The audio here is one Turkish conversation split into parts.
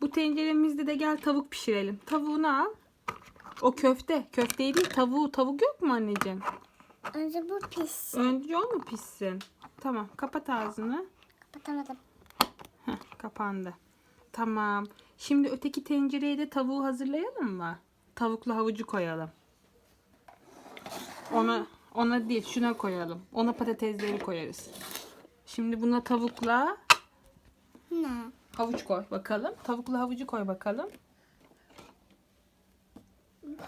Bu tenceremizde de gel tavuk pişirelim. Tavuğunu al. O köfte. Köfteyi değil tavuğu. Tavuk yok mu anneciğim? Önce bu pis. Önce o mu pişsin? Tamam kapat ağzını. Kapatamadım. Heh, kapandı. Tamam. Şimdi öteki tencereye de tavuğu hazırlayalım mı? Tavuklu havucu koyalım. Ona ona değil şuna koyalım. Ona patatesleri koyarız. Şimdi buna tavukla Ne? Havuç koy bakalım. Tavuklu havucu koy bakalım.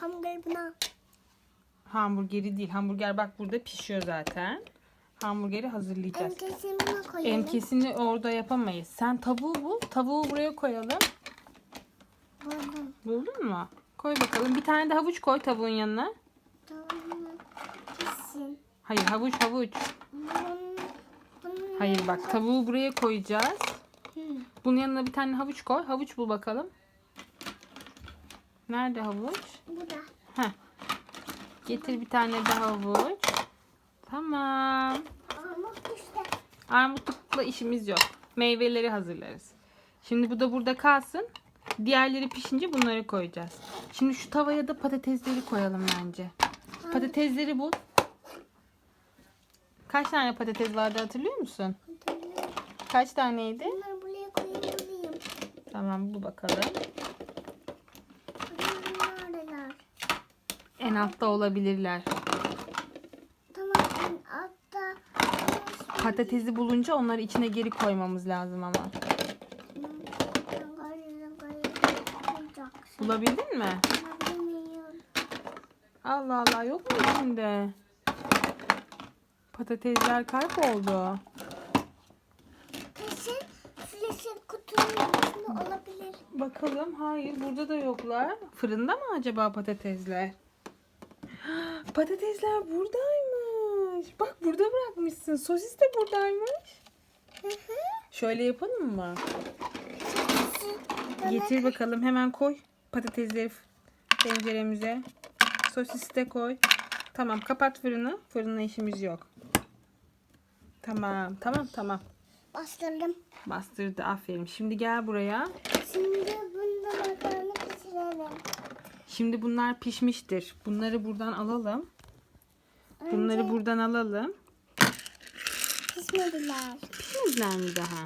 Hamburger buna. Hamburgeri değil. Hamburger bak burada pişiyor zaten. Hamburgeri hazırlayacağız. Öncesini buna koyalım. Emkesini orada yapamayız. Sen tavuğu bul. Tavuğu buraya koyalım. Buldum. Buldun mu? Koy bakalım. Bir tane de havuç koy tavuğun yanına. Hayır havuç havuç. Bunun, bunun Hayır bak tavuğu buraya koyacağız. Bunun yanına bir tane havuç koy. Havuç bul bakalım. Nerede havuç? Bu da. Heh. Getir bir tane de havuç. Tamam. Ama işte. Armutlukla işimiz yok. Meyveleri hazırlarız. Şimdi bu da burada kalsın. Diğerleri pişince bunları koyacağız. Şimdi şu tavaya da patatesleri koyalım bence. Patatesleri bul. Kaç tane patates vardı hatırlıyor musun? Kaç taneydi? Koyayım. Tamam bu bakalım. Neredeler? En altta olabilirler. Tamam en altta. Patatesi bulunca onları içine geri koymamız lazım ama. Bulabildin mi? Allah Allah yok mu içinde? Patatesler kayboldu. Kesin şu yeşil kutunun içinde olabilir. Bakalım hayır burada da yoklar. Fırında mı acaba patatesler? Patatesler buradaymış. Bak burada bırakmışsın. Sosis de buradaymış. Hı hı. Şöyle yapalım mı? Getir bakalım hemen koy patatesleri tenceremize. Sosisi de koy. Tamam kapat fırını. Fırına işimiz yok. Tamam tamam tamam. Bastırdım. Bastırdı aferin. Şimdi gel buraya. Şimdi bunda makarna pişirelim. Şimdi bunlar pişmiştir. Bunları buradan alalım. Bunları Önce buradan alalım. pişmediler. Pişmediler mi daha?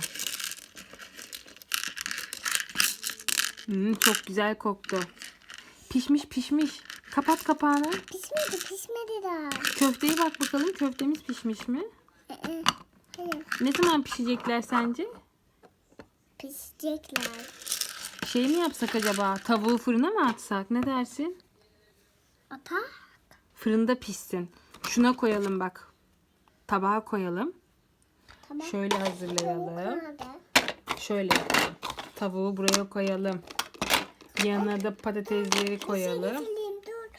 Hmm, çok güzel koktu. Pişmiş pişmiş. Kapat kapağını. Pişmedi pişmedi daha. Köfteye bak bakalım. Köftemiz pişmiş mi? Ee, Hayır. Ne zaman pişecekler sence? Pişecekler. Şey mi yapsak acaba? Tavuğu fırına mı atsak? Ne dersin? Ata? Fırında pişsin. Şuna koyalım bak. Tabağa koyalım. Tamam. Şöyle hazırlayalım. Şöyle yapalım. Tavuğu buraya koyalım. Yanına da patatesleri koyalım. Sileyim dur.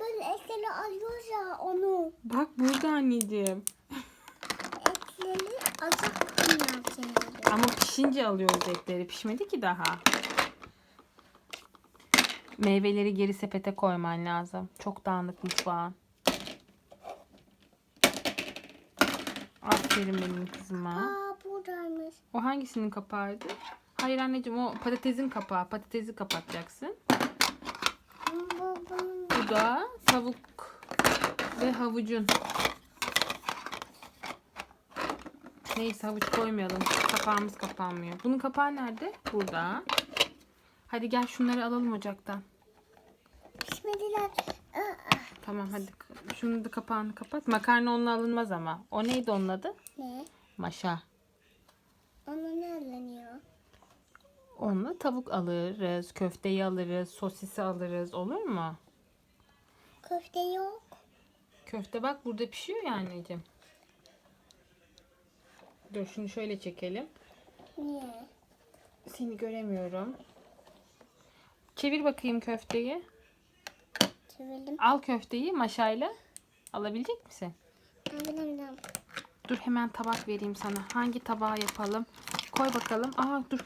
Böyle ekleri alıyoruz ya onu. Bak burada anneciğim. Bunlar şimdi. Ama pişince alıyoruz etleri. Pişmedi ki daha. Meyveleri geri sepete koyman lazım. Çok dağınık mutfağın. Aferin benim kızıma. Aa buradaymış. O hangisinin kapağıydı? Hayır anneciğim o patatesin kapağı. Patatesi kapatacaksın. Bu da tavuk ve havucun. Neyse havuç koymayalım. Kapağımız kapanmıyor. Bunun kapağı nerede? Burada. Hadi gel şunları alalım ocaktan. pişmediler. Tamam hadi. Şunu da kapağını kapat. Makarna onunla alınmaz ama. O neydi onun adı? ne? Maşa. Ona ne alınıyor? Onunla tavuk alırız. Köfteyi alırız. Sosisi alırız. Olur mu? Köfte yok. Köfte bak burada pişiyor ya anneciğim. Dur şunu şöyle çekelim. Niye? Seni göremiyorum. Çevir bakayım köfteyi. Çevirdim. Al köfteyi maşayla. Alabilecek misin? Aldım. Dur hemen tabak vereyim sana. Hangi tabağa yapalım? Koy bakalım. Aa dur.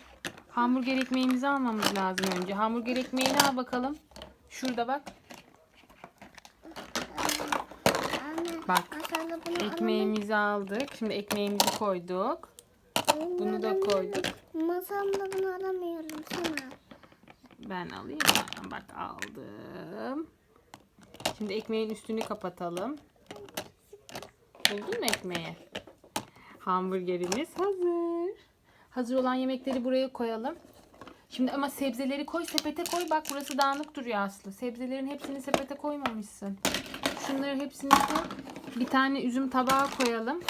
Hamburger ekmeğimizi almamız lazım önce. Hamburger ekmeğini al bakalım. Şurada bak. Bak. Masada bunu Ekmeğimizi aldık. Şimdi ekmeğimizi koyduk. alamıyorum. bunu da koyduk. Masamda bunu alamıyorum sana. Ben alayım mı? Bak aldım. Şimdi ekmeğin üstünü kapatalım. Buldun mu ekmeği? Hamburgerimiz hazır. Hazır olan yemekleri buraya koyalım. Şimdi ama sebzeleri koy sepete koy. Bak burası dağınık duruyor Aslı. Sebzelerin hepsini sepete koymamışsın. Şunları hepsini koy. Bir tane üzüm tabağa koyalım.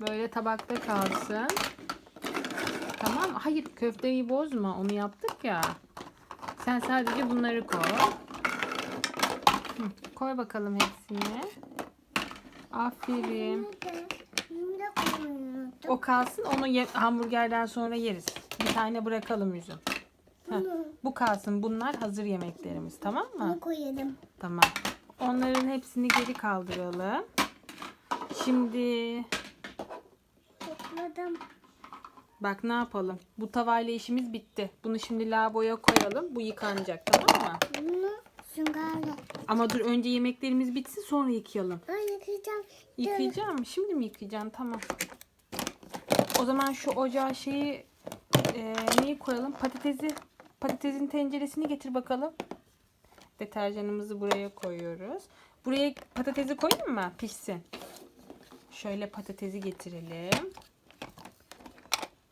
Böyle tabakta kalsın. Tamam? Hayır köfteyi bozma. Onu yaptık ya. Sen sadece bunları koy. Hı, koy bakalım hepsini. Aferin. O kalsın. Onu ye- hamburgerden sonra yeriz. Bir tane bırakalım üzüm. Heh, bu kalsın. Bunlar hazır yemeklerimiz. Tamam mı? bunu koyalım. Tamam. Onların hepsini geri kaldıralım. Şimdi Topladım. bak ne yapalım? Bu tavayla işimiz bitti. Bunu şimdi lavaboya koyalım. Bu yıkanacak tamam mı? Bunu süngerle. Ama dur önce yemeklerimiz bitsin sonra yıkayalım. Ben yıkayacağım. Yıkayacağım. Şimdi mi yıkayacaksın? Tamam. O zaman şu ocağa şeyi e, neyi koyalım? Patatesi patatesin tenceresini getir bakalım. Deterjanımızı buraya koyuyoruz. Buraya patatesi koyayım mı? Pişsin. Şöyle patatesi getirelim.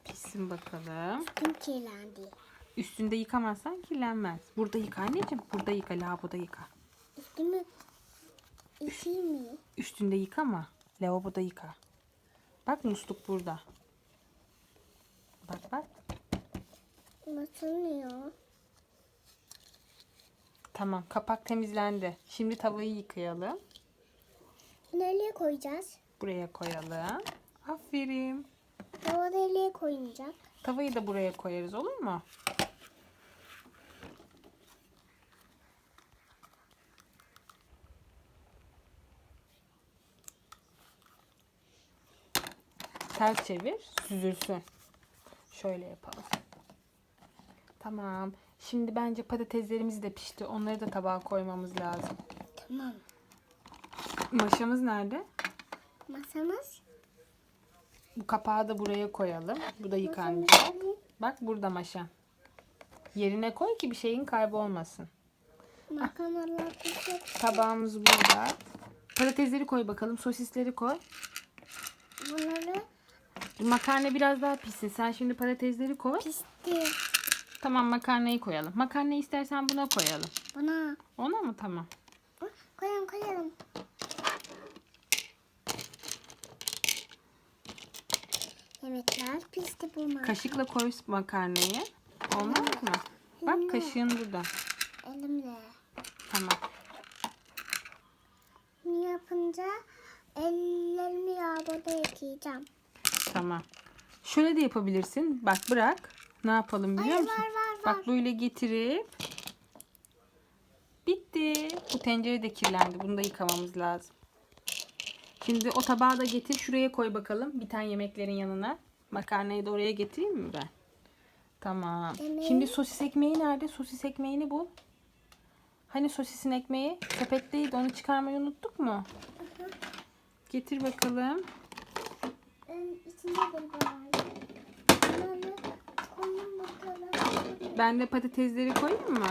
Pişsin bakalım. Kim kirlendi? Üstünde yıkamazsan kirlenmez. Burada yıka anneciğim. Burada yıka. Lavaboda yıka. Üstümü işi mi? Üstünde yıkama. Lavaboda yıka. Bak musluk burada. Bak bak. Nasıl ya? Tamam kapak temizlendi. Şimdi tavayı yıkayalım. Nereye koyacağız? Buraya koyalım. Aferin. Tava nereye koyulacak? Tavayı da buraya koyarız olur mu? Ters çevir, süzülsün. Şöyle yapalım. Tamam. Şimdi bence patateslerimiz de pişti. Onları da tabağa koymamız lazım. Tamam. Maşamız nerede? Masamız. Bu kapağı da buraya koyalım. Bu da yıkanacak. Bak burada maşa. Yerine koy ki bir şeyin kaybolmasın. Makarnalar pişecek. Tabağımız burada. Patatesleri koy bakalım. Sosisleri koy. Bunları Makarna biraz daha pişsin. Sen şimdi patatesleri koy. pişti. Tamam makarnayı koyalım. Makarnayı istersen buna koyalım. Buna Ona mı? Tamam. koyalım koyalım. Yemekler pişti bunlar. Kaşıkla koy makarnayı. Olmaz mı? Bak kaşığın burada. Elimle. Tamam. Bunu yapınca ellerimi yağda yıkayacağım. Tamam. Şöyle de yapabilirsin. Bak bırak. Ne yapalım biliyor Ay, musun? var, var, Bak böyle getirip bitti. Bu tencere de kirlendi. Bunu da yıkamamız lazım. Şimdi o tabağı da getir. Şuraya koy bakalım. Bir tane yemeklerin yanına. Makarnayı da oraya getireyim mi ben? Tamam. Yemeği- Şimdi sosis ekmeği nerede? Sosis ekmeğini bul. Hani sosisin ekmeği? Sepetteydi. Onu çıkarmayı unuttuk mu? Getir bakalım. İçinde de. Ben de patatesleri koyayım mı?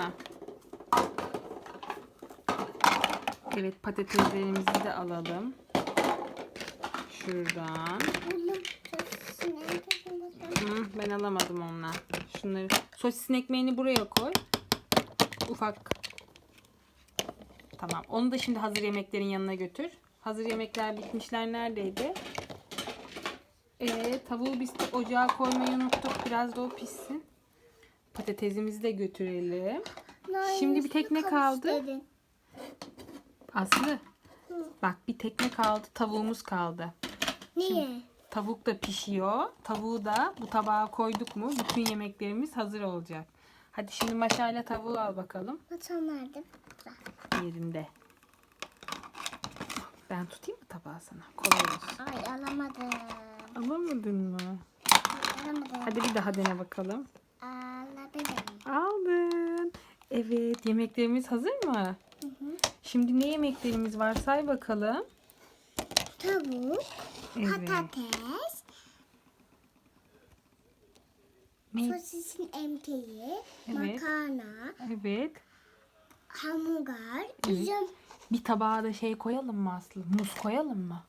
Evet patateslerimizi de alalım. Şuradan. Buldum. Hı, ben alamadım ondan. Şunları. Sosisin ekmeğini buraya koy. Ufak. Tamam. Onu da şimdi hazır yemeklerin yanına götür. Hazır yemekler bitmişler neredeydi? Ee, tavuğu biz ocağa koymayı unuttuk. Biraz da o pişsin. Patatesimizi de götürelim. Şimdi bir tekne kaldı. Dedin. Aslı. Bak bir tekne kaldı. Tavuğumuz kaldı. Niye? Tavuk da pişiyor. Tavuğu da bu tabağa koyduk mu bütün yemeklerimiz hazır olacak. Hadi şimdi maşayla tavuğu al bakalım Maçam nerede? yerinde. Ben tutayım mı tabağı sana? Kolay olsun. Ay alamadım. Alamadın mı? Alamadım. Hadi bir daha dene bakalım. Alamadım. Aldın. Evet yemeklerimiz hazır mı? Şimdi ne yemeklerimiz var say bakalım. Tavuk, Evet. patates, Ne? sosisin emteği, Evet. makarna, Evet. hamburger, üzüm. Bir tabağa da şey koyalım mı Aslı? Muz koyalım mı?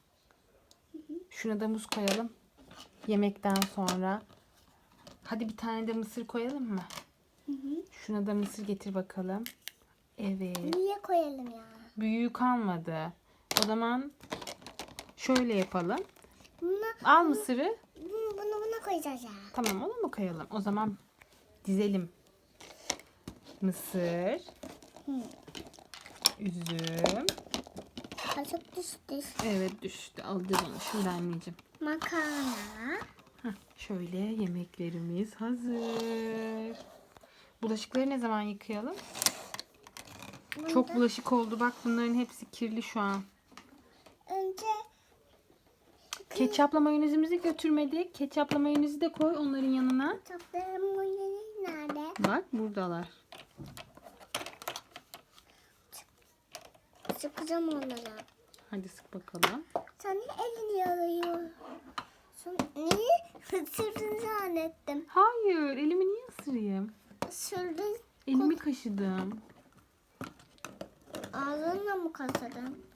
Şuna da muz koyalım. Yemekten sonra. Hadi bir tane de mısır koyalım mı? Şuna da mısır getir bakalım. Evet. Niye koyalım ya? Büyüğü kalmadı. O zaman şöyle yapalım. Bunu, Al mısırı. bunu, bunu buna koyacağız ya. Tamam onu mu koyalım? O zaman dizelim. Mısır. Hı. Üzüm. Kaşık düştü. Evet düştü. Alacağız onu. Şimdi anneciğim. Makarna. Heh, şöyle yemeklerimiz hazır. Bulaşıkları ne zaman yıkayalım? Bunu Çok bulaşık oldu. Bak bunların hepsi kirli şu an. Ketçapla mayonezimizi götürmedik. Ketçapla mayonezi de koy onların yanına. Kitaplarım nerede? Bak buradalar. Sıkacağım onlara. Hadi sık bakalım. Sen niye elini yalıyorsun? Niye? Sürdün zannettim. Hayır elimi niye ısırayım? Sürdün. Elimi kaşıdım. Ağzınla mı kasadın?